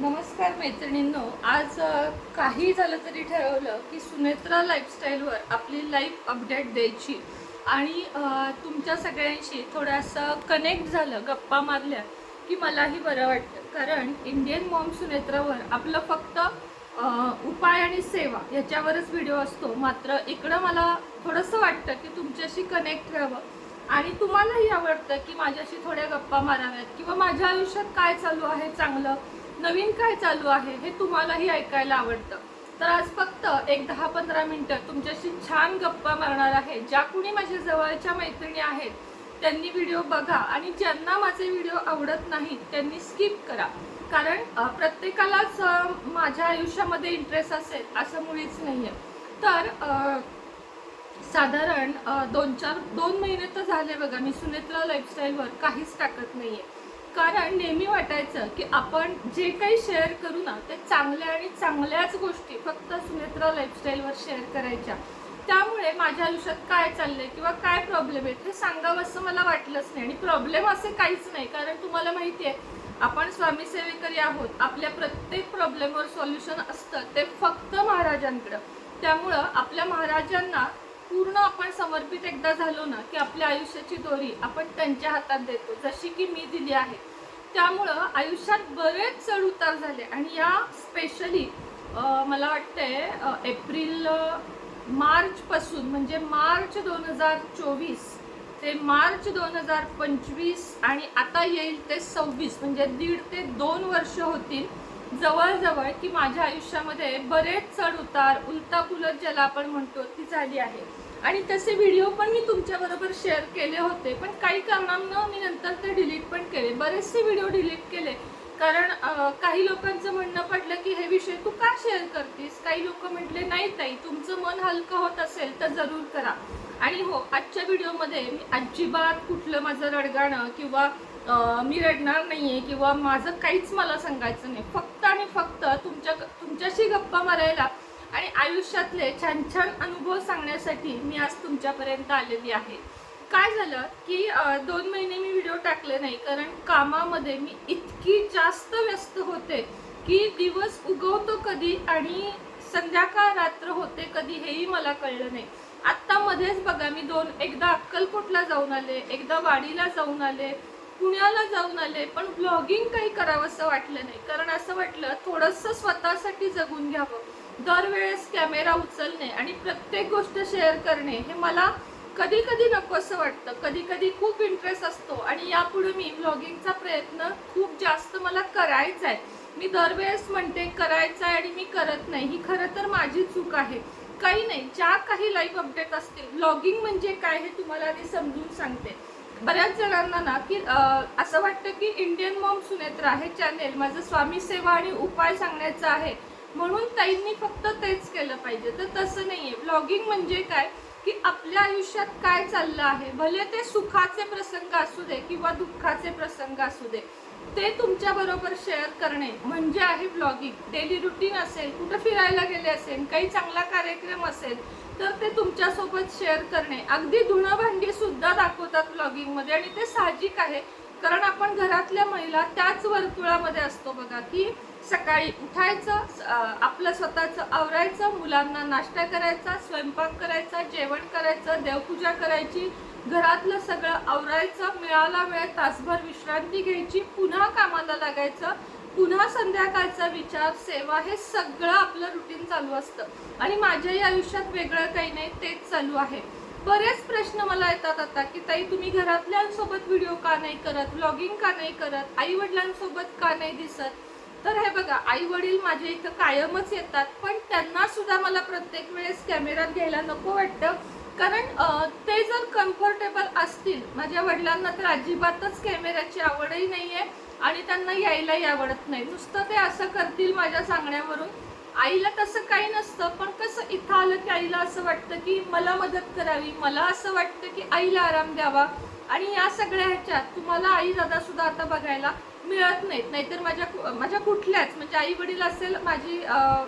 नमस्कार मैत्रिणींनो आज काही झालं तरी ठरवलं की सुनेत्रा लाईफस्टाईलवर आपली लाईफ अपडेट द्यायची. आणि तुमच्या सगळ्यांशी थोडंसं कनेक्ट झालं गप्पा मारल्या की मलाही बरं वाटतं. कारण इंडियन मॉम सुनेत्रावर आपलं फक्त उपाय आणि सेवा ह्याच्यावरच व्हिडिओ असतो. मात्र इकडं मला थोडंसं वाटतं की तुमच्याशी कनेक्ट राहावं. आणि तुम्हालाही आवडतं की माझ्याशी थोड्या गप्पा माराव्यात किंवा माझ्या आयुष्यात काय चालू आहे चांगलं नवीन काय चालू आहे हे तुम्हालाही ऐकायला आवडतं. तर आज फक्त एक दहा पंधरा मिनटं तुमच्याशी छान गप्पा मारणार आहे. ज्या कुणी माझ्या जवळच्या मैत्रिणी आहेत त्यांनी व्हिडिओ बघा आणि ज्यांना माझे व्हिडिओ आवडत नाहीत त्यांनी स्किप करा. कारण प्रत्येकालाच माझ्या आयुष्यामध्ये इंटरेस्ट असेल असं मुळीच नाही आहे तर साधारण दोन चार दोन महिने तर झाले बघा मी सुनेत्रा लाईफस्टाईलवर काहीच टाकत नाही आहे कारण नेहमी वाटायचं की आपण जे काही शेअर करू ना ते चांगल्या आणि चांगल्याच गोष्टी फक्त सुनेत्रा लाईफस्टाईलवर शेअर करायच्या. त्यामुळे माझ्या आयुष्यात काय चाललंय किंवा काय प्रॉब्लेम आहेत हे सांगावं असं मला वाटलंच नाही. आणि प्रॉब्लेम असे काहीच नाही कारण तुम्हाला माहिती आहे आपण स्वामी सेवेकरी आहोत. आपल्या प्रत्येक प्रॉब्लेमवर सॉल्युशन असतं ते फक्त महाराजांकडं. त्यामुळं आपल्या महाराजांना पूर्ण आपण समर्पित एकदा झालो ना की आपल्या आयुष्याची दोरी आपण त्यांच्या हातात देतो जशी की मी दिली आहे. त्यामुळं आयुष्यात बरेच चढ उतार झाले आणि या स्पेशली मला वाटतंय एप्रिल मार्चपासून म्हणजे मार्च दोन हजार चोवीस ते मार्च दोन हजार पंचवीस आणि आता येईल ते सव्वीस म्हणजे दीड ते दोन वर्ष होतील. जवळजवळ की माझ्या आयुष्यामध्ये बरेच चढ उतार उलटा पुलट ज्याला आपण म्हणतो ती झाली आहे. आणि तसे व्हिडिओ पण मी तुमच्याबरोबर शेअर केले होते पण काही कारणांना मी नंतर ते डिलीट पण केले. बरेचसे व्हिडिओ डिलीट केले. कारण काही लोकांचं म्हणणं पडलं की हे विषय तू का शेअर करतेस? काही लोक म्हटले नाही ताई तुमचं मन हलकं होत असेल तर जरूर करा. आणि हो आजच्या व्हिडिओमध्ये मी अजिबात कुठलं माझं रडगाणं किंवा मी रडणार नाही आहे किंवा माझं काहीच मला सांगायचं नाही. फक्त आणि फक्त तुमच्या तुमच्याशी गप्पा मारायला आणि आयुष्यातले छान छान अनुभव सांगण्यासाठी मी आज तुमच्यापर्यंत आलेली आहे. काय झालं की दोन महिने मी व्हिडिओ टाकले नाही कारण कामामध्ये मी इतकी जास्त व्यस्त होते की दिवस उगवतो कधी आणि संध्याकाळ रात्र होते कधी हेही मला कळलं नाही. आत्ता मध्येच बघा मी दोन एकदा अक्कलकोटला जाऊन आले एकदा वाडीला जाऊन आले पुण्याला जाऊन आले पण ब्लॉगिंग काही करावंसं वाटलं नाही. कारण असं वाटलं थोडंसं स्वतःसाठी जगून घ्यावं. दरवेळेस कॅमेरा उचलणे आणि प्रत्येक गोष्ट शेअर करणे हे मला कधी कधी नको असं वाटतं. कधी कधी खूप इंटरेस्ट असतो आणि यापुढे मी ब्लॉगिंगचा प्रयत्न खूप जास्त मला करायचा आहे मी दरवेळेस म्हणते करायचा आहे आणि मी करत नाही. ही खरं तर माझी चूक आहे. काही नाही ज्या काही लाईव्ह अपडेट असतील व्लॉगिंग म्हणजे काय हे तुम्हाला आधी समजून सांगते. बऱ्याच जणांना ना की असं वाटतं की इंडियन मॉम सुनेत्र हे चॅनेल माझं स्वामी सेवा आणि उपाय सांगण्याचा आहे. म्हणून ताईंनी फक्त तेच केलं पाहिजे. तर तसं नाहीये. ब्लॉगिंग म्हणजे काय? की आपल्या आयुष्यात काय चाललं आहे? भले ते सुखाचे प्रसंग असू दे किंवा दुःखाचे प्रसंग असू दे ते तुमच्या बरोबर शेअर करणे म्हणजे आहे ब्लॉगिंग डेली रुटीन असेल कुठं फिरायला गेले असेल काही चांगला कार्यक्रम असेल तर ते तुमच्यासोबत शेअर करणे. अगदी धुणं भांडी सुद्धा दाखवतात ब्लॉगिंगमध्ये आणि ते साहजिक आहे. कारण आपण घरातल्या महिला त्याच वर्तुळामध्ये असतो बघा की सकाळी उठायचं आपलं स्वतःचं आवरायचं मुलांना नाश्ता करायचा स्वयंपाक करायचा जेवण करायचं देवपूजा करायची घरातलं सगळं आवरायचं मिळाला वेळ तासभर विश्रांती घ्यायची पुन्हा कामाला लागायचं. पुन्हा संध्याकाळचा विचार सेवा हे सगळं आपलं रुटीन चालू असतं. आणि माझ्याही आयुष्यात वेगळं काही नाही तेच चालू आहे. बरेच प्रश्न मला येतात आता की ताई तुम्ही घरातल्यांसोबत व्हिडिओ का नाही करत? व्लॉगिंग का नाही करत? आई वडिलांसोबत का नाही दिसत? तर हे बघा आई वडील माझ्या इथं कायमच येतात पण त्यांना सुद्धा मला प्रत्येक वेळेस कॅमेरात घ्यायला नको वाटतं. कारण ते जर कम्फर्टेबल असतील माझ्या वडिलांना तर अजिबातच कॅमेऱ्याची आवडही नाही आहे आणि त्यांना यायलाही आवडत नाही. नुसतं ते असं करतील माझ्या सांगण्यावरून. आईला तसं काही नसतं पण कसं इथं आलं की आईला असं वाटतं की मला मदत करावी मला असं वाटतं की आईला आराम द्यावा. आणि या सगळ्या ह्याच्यात तुम्हाला आई दादासुद्धा आता बघायला मिळत नाहीत. नाहीतर माझ्या माझ्या कुठल्याच म्हणजे आई वडील असेल माझी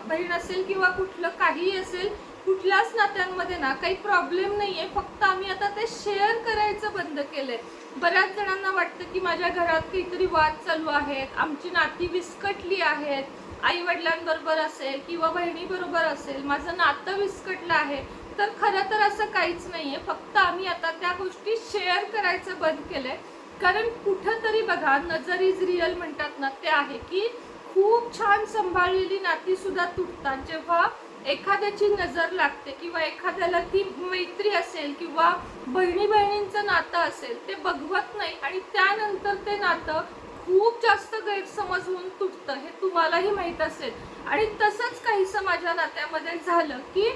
बहीण असेल किंवा कुठलं काहीही असेल कुठल्याच नात्यांमध्ये ना काही प्रॉब्लेम नाहीये. फक्त आम्ही आता ते शेअर करायचं बंद केलंय. बऱ्याच जणांना वाटतं की माझ्या घरात काहीतरी वाद चालू आहेत. आमची नाती विस्कटली आहेत. आई वडिलांबरोबर असेल किंवा बहिणीबरोबर असेल माझं नातं विस्कटलं आहे. तर खरं तर असं काहीच नाही आहे फक्त आम्ही आता त्या गोष्टी शेअर करायचं बंद केलंय. कारण कुठंतरी बघा नजर इज रिअल म्हणतात ना ते आहे की खूप छान सांभाळलेली नातीसुद्धा तुटतात. जेव्हा एखाद्याची नजर लागते किंवा एखाद्याला ती मैत्री असेल किंवा बहिणी बहिणींचं नातं असेल ते बघवत नाही आणि त्यानंतर ते नातं खूप जास्त गैरसमज होऊन तुटतं हे तुम्हालाही माहीत असेल. आणि तसंच काहीसं माझ्या नात्यामध्ये झालं की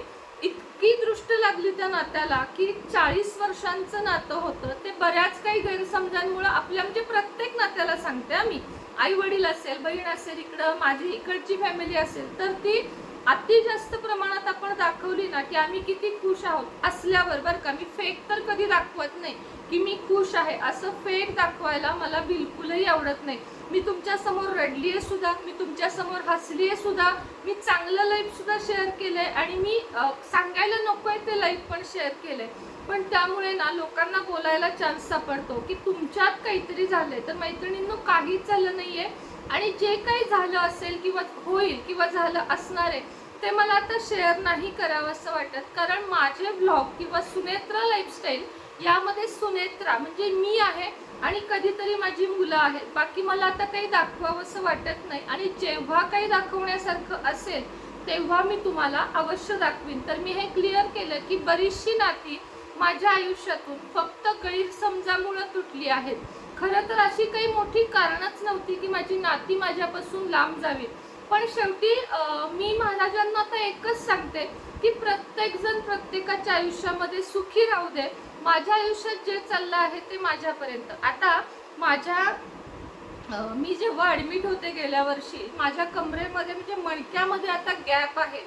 इतकी दृष्ट लागली त्या नात्याला की चाळीस वर्षांचं नातं होतं. ते बऱ्याच काही गैरसमजांमुळं आपल्या म्हणजे प्रत्येक नात्याला सांगते आम्ही आई वडील असेल बहीण असेल इकडं माझी इकडची फॅमिली असेल तर ती अति जास्त प्रमाणात आपण दाखवली ना की आम्ही किती खुश आहोत असल्यावर बरं का. मी फेक तर कधी दाखवत नाही की मी खुश आहे. असं फेक दाखवायला मला बिलकुलही आवडत नाही. मी तुमच्यासमोर रडली आहे सुद्धा मी तुमच्यासमोर हसली आहे सुद्धा मी चांगलं लाईफ सुद्धा शेअर केलंय आणि मी सांगायला नको आहे ते लाईफ पण शेअर केलंय. पण त्यामुळे ना लोकांना बोलायला चान्स सापडतो की तुमच्यात काहीतरी झालंय. तर मैत्रिणींनो काहीच झालं नाहीये. आणि जे काही झालं असेल किंवा होईल किंवा झालं असणार आहे ते मला आता शेअर नाही करावं असं वाटत. कारण माझे ब्लॉग किंवा सुनेत्रा लाईफस्टाईल यामध्ये सुनेत्रा म्हणजे मी आहे आणि कधीतरी माझी मुलं आहेत. बाकी मला आता काही दाखवावं असं वाटत नाही. आणि जेव्हा काही दाखवण्यासारखं असेल तेव्हा मी तुम्हाला अवश्य दाखवीन. तर मी हे क्लिअर केलं की बरीचशी नाती माझ्या आयुष्यातून फक्त गैरसमजामुळं तुटली आहेत. खरं तर अशी काही मोठी कारणच नव्हती की माझी नाती माझ्यापासून लांब जावी. पण शेवटी मी महाराजांना आता एकच सांगते की प्रत्येक जण प्रत्येकाच्या आयुष्यामध्ये सुखी राहू दे. माझ्या आयुष्यात जे चाललं आहे ते माझ्यापर्यंत. आता माझ्या मी जेव्हा ॲडमिट होते गेल्या वर्षी माझ्या कमरेमध्ये म्हणजे मणक्यामध्ये आता गॅप आहे.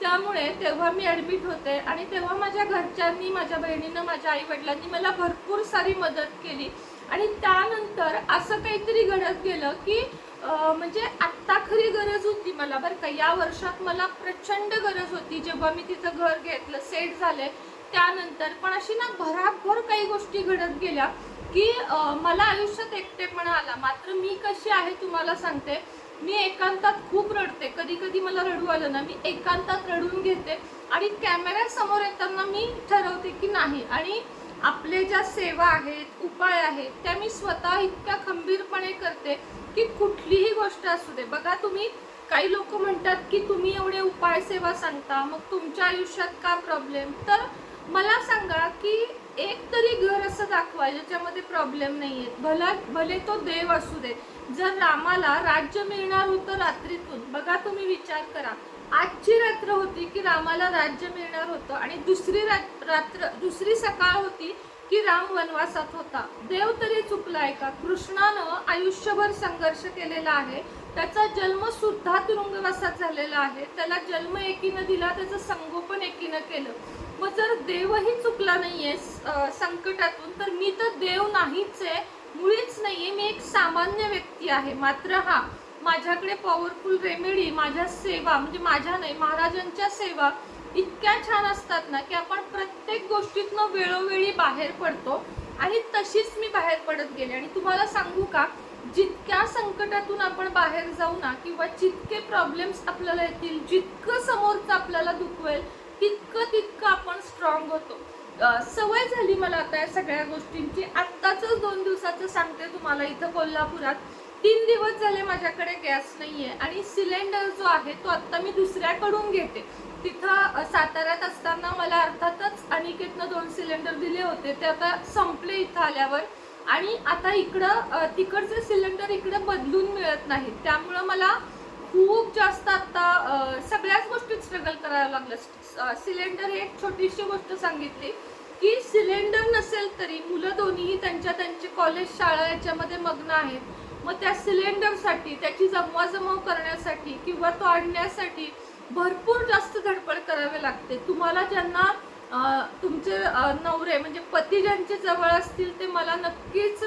त्यामुळे तेव्हा मी ॲडमिट होते आणि तेव्हा माझ्या घरच्यांनी माझ्या बहिणीनं माझ्या आई वडिलांनी मला भरपूर सारी मदत केली. आणि त्यानंतर असं काहीतरी घडत गेलं की म्हणजे आत्ता खरी गरज होती मला बरं का. या वर्षात मला प्रचंड गरज होती. जेव्हा मी तिचं घर घेतलं सेट झाले त्यानंतर पण अशी ना भराभर काही गोष्टी घडत गेल्या की मला आयुष्यात एकटेपणा आला. मात्र मी कशी आहे तुम्हाला सांगते. मी एकांतात खूप रडते. कधी कधी मला रडू आलं ना मी एकांतात रडून घेते आणि कॅमेऱ्यासमोर येताना मी ठरवते की नाही. आणि आपले ज्या सेवा आहेत उपाय आहेत त्या मी स्वतः इतक्या खंबीरपणे करते की कुठलीही गोष्ट असू दे. बघा तुम्ही काही लोक म्हणतात की तुम्ही एवढे उपाय सेवा सांगता मग तुमच्या आयुष्यात का प्रॉब्लेम तर मला सांगा की एक तरी घर असं दाखवा ज्याच्यामध्ये प्रॉब्लेम नाही आहेत भला भले तो देव असू दे. जर रामाला राज्य मिळणार होतं रात्रीतून बघा तुम्ही विचार करा. आजची रात्र होती की रामाला राज्य मिळणार होतं आणि दुसरी रात्र दुसरी सकाळ होती की राम वनवासात होता. देव तरी चुकलाय का? कृष्णानं आयुष्यभर संघर्ष केलेला आहे. त्याचा जन्म सुद्धा तुरुंगवासात झालेला आहे. त्याला जन्म एकीनं दिला त्याचं संगोपन एकीनं केलं. मग जर देवही चुकला नाहीये संकटातून तर मी तर देव नाहीच आहे मुळीच नाहीये. मी एक सामान्य व्यक्ती आहे. मात्र हा माझ्याकडे पॉवरफुल रेमेडी माझ्या सेवा म्हणजे माझ्या नाही महाराजांच्या सेवा इतक्या छान असतात ना की आपण प्रत्येक गोष्टीतनं वेळोवेळी बाहेर पडतो आणि तशीच मी बाहेर पडत गेले. आणि तुम्हाला सांगू का जितक्या संकटातून आपण बाहेर जाऊ ना किंवा जितके प्रॉब्लेम्स आपल्याला येतील जितकं समोरचं आपल्याला दुखवेल तितकं तितकं आपण स्ट्रॉंग होतो. सवय झाली मला आता या सगळ्या गोष्टींची. आत्ताच दोन दिवसाचं सांगते तुम्हाला इथं कोल्हापुरात. तीन दिवस झाले माझ्याकडे गॅस नाही आहे आणि सिलेंडर जो आहे तो आत्ता मी दुसऱ्याकडून घेते. तिथं साताऱ्यात असताना मला अर्थातच अनिकेतनं दोन सिलेंडर दिले होते. ते आता संपले इथं आल्यावर. आणि आता इकडं तिकडचे सिलेंडर इकडं बदलून मिळत नाहीत. त्यामुळं मला खूप जास्त आता सगळ्याच गोष्टीत स्ट्रगल करावं लागलं. सिलेंडर ही एक छोटीशी गोष्ट सांगितली की सिलेंडर नसेल तरी मुलं दोन्हीही त्यांच्या त्यांचे कॉलेज शाळा याच्यामध्ये मग्न आहेत. मग त्या सिलेंडरसाठी त्याची जमवाजमव करण्यासाठी किंवा तो आणण्यासाठी भरपूर जास्त धडपड करावी लागते. तुम्हाला ज्यांना तुमचे नवरे म्हणजे पती ज्यांचे जवळ असतील ते मला नक्कीच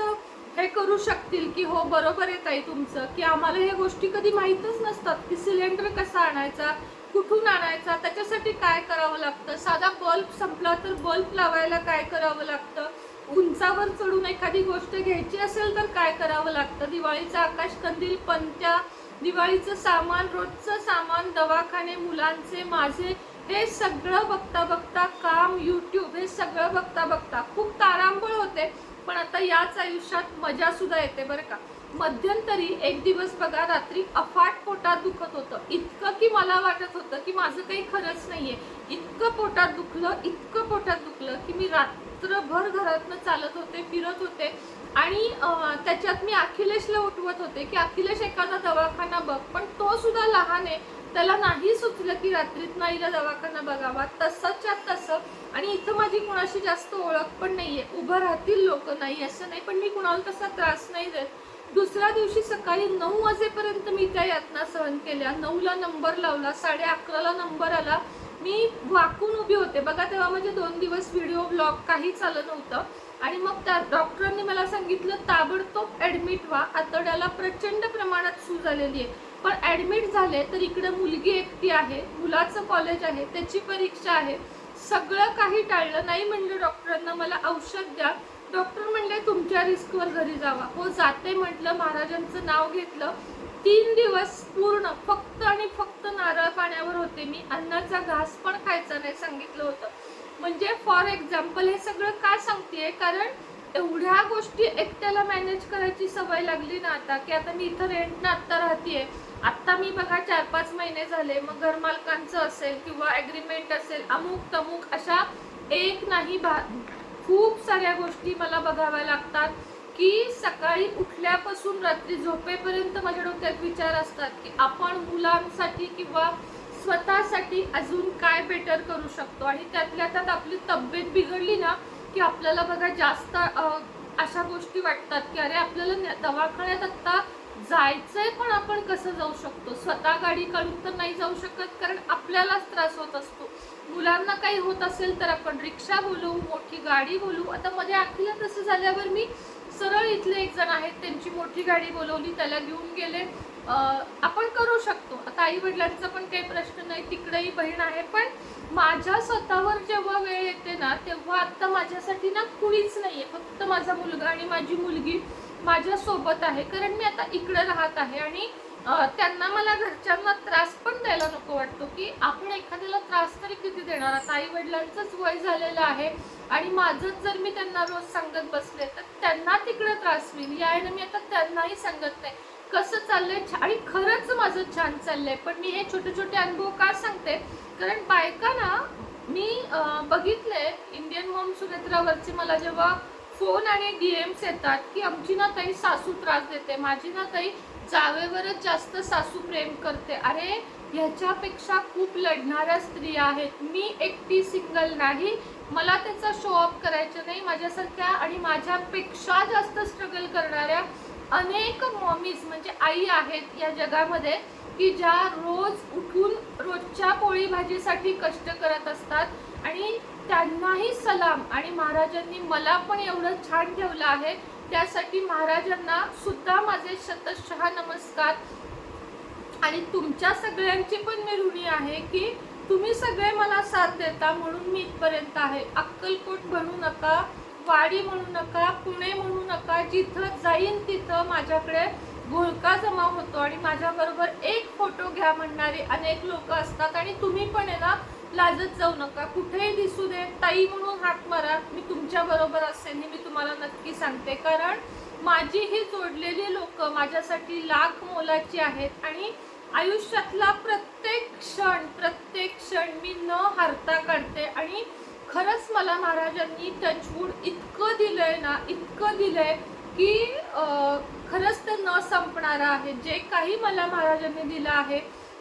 हे करू शकतील की हो बरोबर आहे ताई तुमचं. की आम्हाला ह्या गोष्टी कधी माहीतच नसतात की सिलेंडर कसा आणायचा कुठून आणायचा त्याच्यासाठी काय करावं लागतं? साधा बल्ब संपला तर बल्ब लावायला काय करावं लागतं? उंचावर चढून एखादी गोष्ट घ्यायची असेल तर काय करावं लागतं? दिवाळीचा आकाश कंदील पंत्या दिवाळीचं सामान रोजचं सामान दवाखाने मुलांचे माझे हे सगळं बघता बघता काम यूट्यूब हे सगळं बघता बघता खूप तारांबळ होते. पण आता याच आयुष्यात मजा सुद्धा येते बरं का. मध्यंतरी एक दिवस बघा रात्री अफाट पोटात दुखत होतं. इतकं की मला वाटत होतं की माझं काही खरंच नाही आहे इतकं पोटात दुखलं इतकं पोटात दुखलं की मी रात्रभर घरातनं चालत होते फिरत होते. आणि त्याच्यात मी अखिलेशला उठवत होते की अखिलेश एखादा दवाखाना बघ पण तो सुद्धा लहान आहे. त्याला नाही सुचलं की रात्रीत नाहीला दवाखाना बघावा. तसंच्या तसं आणि इथं माझी कुणाशी जास्त ओळख पण नाहीये. उभं राहतील लोक नाही असं नाही पण मी कुणाला तसा त्रास नाही देत. दुसऱ्या दिवशी सकाळी नऊ वाजेपर्यंत मी त्या यातना सहन केल्या. नऊला नंबर लावला साडे अकराला नंबर आला. मी वाकून उभी होते. बघा तेव्हा म्हणजे दोन दिवस व्हिडिओ ब्लॉग काही चालत नव्हतं. आणि मग त्या डॉक्टरांनी मला सांगितलं ताबडतोब ॲडमिट व्हा. आतड्याला प्रचंड प्रमाणात सूज आलेली आहे. पण ॲडमिट झाले तर इकडे मुलगी एकटी आहे मुलाचं कॉलेज आहे त्याची परीक्षा आहे. सगळं काही टाळलं. नाही म्हणलं डॉक्टरांना मला औषध द्या. डॉक्टर म्हणले तुमच्या रिस्कवर घरी जावा. हो जाते म्हटलं. महाराजांचं नाव घेतलं. तीन दिवस पूर्ण फक्त आणि फक्त नारळ पाण्यावर होते. मी अन्नाचा घास पण खायचा नाही सांगितलं होतं. म्हणजे फॉर एक्झाम्पल हे सगळं का सांगते कारण एवढ्या गोष्टी एकट्याला मॅनेज करायची सवय लागली ना आता की आता मी इथं रेंटनं आत्ता राहतेय. आत्ता मी बघा चार पाच महिने झाले मग घरमालकांचं असेल किंवा ॲग्रीमेंट असेल अमुक तमुक अशा एक नाही भा खूप साऱ्या गोष्टी मला बघाव्या लागतात. की सकाळी उठल्यापासून रात्री झोपेपर्यंत माझ्या डोक्यात विचार असतात की आपण मुलांसाठी किंवा स्वतःसाठी अजून काय बेटर करू शकतो? आणि त्यातल्या त्यात आपली तब्येत बिघडली ना की आपल्याला बघा जास्त अशा गोष्टी वाटतात की अरे आपल्याला दवाखान्यात आत्ता जायचंय पण आपण कसं जाऊ शकतो? स्वतः गाडी काढून तर नाही जाऊ शकत कारण आपल्यालाच त्रास होत असतो. मुलांना काही होत असेल तर आपण रिक्षा बोलवू मोठी गाडी बोलवू आता मध्ये अखिला तसं झाल्यावर मी सरळ इथले एक जण आहेत त्यांची मोठी गाडी बोलवली त्याला घेऊन गेले. आपण करू शकतो. आता आई वडिलांचा पण काही प्रश्न नाही तिकडेही बहीण आहे पण माझ्या स्वतःवर जेव्हा वेळ येते ना तेव्हा आत्ता माझ्यासाठी ना कुणीच आहे फक्त माझा मुलगा आणि माझी मुलगी माझ्यासोबत आहे. कारण मी आता इकडे राहत आहे आणि त्यांना मला घरच्यांना त्रास पण द्यायला नको वाटतो की आपण एखाद्याला त्रास तरी किती देणार? आता आई वडिलांचंच वय झालेलं आहे आणि माझंच जर मी त्यांना रोज सांगत बसले तर त्यांना तिकडे त्रास होईल. यायला मी आता त्यांनाही सांगत नाही. कसं चाललंय? आणि खरंच माझं छान चाललंय. पण मी हे छोटे छोटे अनुभव का सांगते? कारण बायका ना मी बघितले इंडियन मॉम सुनेत्रावरचे मला जेव्हा फोन आणि डीएम्स येतात की आमची ना ताई सासू त्रास देते माझी ना ताई जावेवरच जास्त सासू प्रेम करते. अरे ह्याच्यापेक्षा खूप लढणाऱ्या स्त्रिया आहेत. मी एकटी सिंगल नाही. मला त्याचा शो ऑफ करायचं नाही. माझ्यासारख्या आणि माझ्यापेक्षा जास्त स्ट्रगल करणाऱ्या अनेक मॉमीज म्हणजे आई आहेत या जगामध्ये की ज्या रोज उठून रोजच्या पोळी भाजीसाठी कष्ट करत असतात. आणि त्यांनाही सलाम. आणि महाराजांनी मला पण एवढं छान ठेवलं आहे. त्यासाठी महाराजांना सुद्धा माझे शतशः नमस्कार. आणि तुमच्या सगळ्यांची पण मी ऋणी आहे की तुम्ही सगळे मला साथ देता म्हणून मी इथपर्यंत आहे. अक्कलकोट म्हणू नका वाडी म्हणू नका पुणे म्हणू नका जिथं जाईन तिथं माझ्याकडे घोळका जमा होतो. आणि माझ्याबरोबर एक फोटो घ्या म्हणणारे अनेक लोक असतात. आणि तुम्ही पण आहे ना लाजत जाऊ नका. कुठेही दिसू दे ताई म्हणून हात मारा. मी तुमच्या बरोबर असेल मी तुम्हाला नक्की सांगते. कारण माझी ही जोडलेली लोक माझ्यासाठी लाख मोलाची आहेत आणि आयुष्यातला प्रत्येक क्षण प्रत्येक क्षण मी न हारता काढते. आणि खरंच मला महाराजांनी टचवूड इतकं दिलंय ना इतकं दिलंय की खरंच ते न संपणारं आहे. जे काही मला महाराजांनी दिलं आहे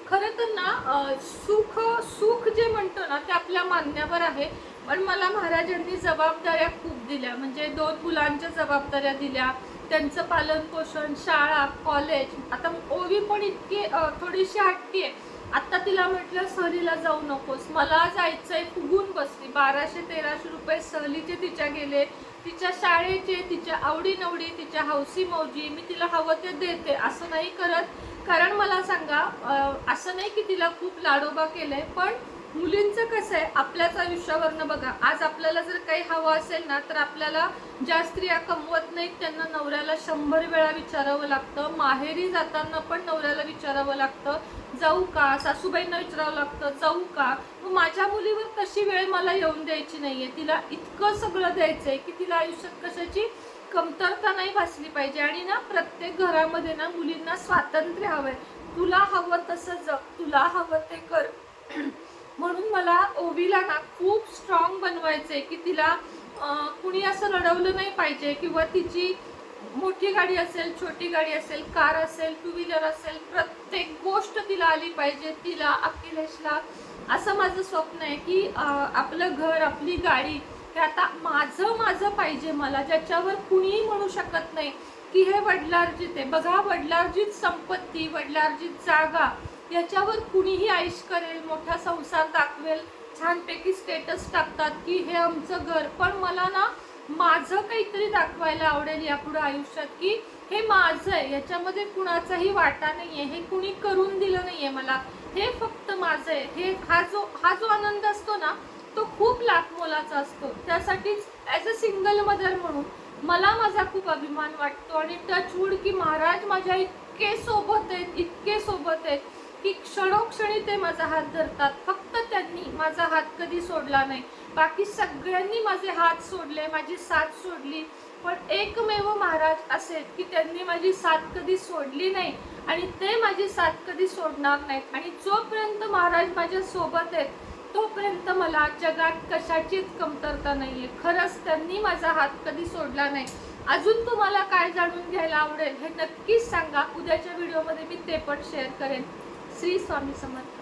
खरं तर ना सुख सुख जे म्हणतो ना ते आपल्या मान्यावर आहे. पण मला महाराजांनी जबाबदाऱ्या खूप दिल्या. म्हणजे दोन मुलांच्या जबाबदाऱ्या दिल्या. त्यांचं पालन पोषण शाळा कॉलेज आता ओवी पण इतकी थोडीशी हट्टी आहे. आता तिला म्हटलं सहलीला जाऊ नकोस. मला जायचं आहे फुगून बसली. बाराशे तेराशे रुपये सहलीचे तिच्या गेले. तिच्या शाळेचे तिच्या आवडीनवडी तिच्या हौसी मौजी मी तिला हवं ते देते असं नाही करत. कारण मला सांगा असं नाही की तिला खूप लाडोबा केलंय पण मुलींचं कसं आहे आपल्याच आयुष्यावरनं बघा. आज आपल्याला जर काही हवं असेल ना तर आपल्याला ज्या स्त्रिया कमवत नाहीत त्यांना नवऱ्याला शंभर वेळा विचारावं लागतं. माहेरी जाताना पण नवऱ्याला विचारावं लागतं. जाऊ का? सासूबाईंना विचारावं लागतं. जाऊ का? मग माझ्या मुलीवर तशी वेळ मला येऊन द्यायची नाहीये. तिला इतकं सगळं द्यायचं आहे की तिला आयुष्यात कशाची कमतरता नाही भासली पाहिजे. आणि ना प्रत्येक घरामध्ये ना मुलींना स्वातंत्र्य हवंय. तुला हवं तसं जग. तुला हवं ते कर. म्हणून मला ओवीला ना खूप स्ट्रॉंग बनवायचंय की तिला कुणी असं रडवलं नाही पाहिजे किंवा तिची मोठी गाडी असेल छोटी गाडी असेल कार असेल टू व्हीलर असेल प्रत्येक गोष्ट तिला आली पाहिजे तिला अखिलेशला. असं माझं स्वप्न आहे की आपलं घर आपली गाडी हे आता माझं माझं पाहिजे मला ज्याच्यावर कुणीही म्हणू शकत नाही की हे वडिलार्जित आहे. बघा वडिलार्जित संपत्ती वडिलार्जित जागा याच्यावर कुणीही आयुष करेल मोठा संसार दाखवेल छानपैकी स्टेटस टाकतात की हे आमचं घर. पण मला ना माझं काहीतरी दाखवायला आवडेल यापुढे आयुष्यात की हे माझं आहे. याच्यामध्ये कुणाचाही वाटा नाही आहे हे कुणी करून दिलं नाही आहे मला. हे फक्त माझं आहे. हे हा जो हा जो आनंद असतो ना तो खूप लाख मोलाचा असतो. त्यासाठीच ॲज अ सिंगल मदर म्हणून मला माझा खूप अभिमान वाटतो आणि टचवूड की महाराज माझ्या इतके सोबत आहेत इतके सोबत आहेत. की क्षणोक्षणी ते माझा हात धरतात. फक्त त्यांनी माझा हात कधी सोडला नाही. बाकी सगळ्यांनी माझे हात सोडले माझी साथ सोडली. पण एकमेव महाराज असे की त्यांनी माझी साथ कधी सोडली नाही आणि ते माझी साथ कधी सोडणार नाहीत. आणि जोपर्यंत महाराज माझ्या सोबत आहेत तोपर्यंत मला जगात कशाचीच कमतरता नाही आहे खरंच त्यांनी माझा हात कधी सोडला नाही. अजून तुम्हाला काय जाणून घ्यायला आवडेल हे नक्कीच सांगा. उद्याच्या व्हिडिओमध्ये मी ते पण शेअर करेन. श्री स्वामी समर्थ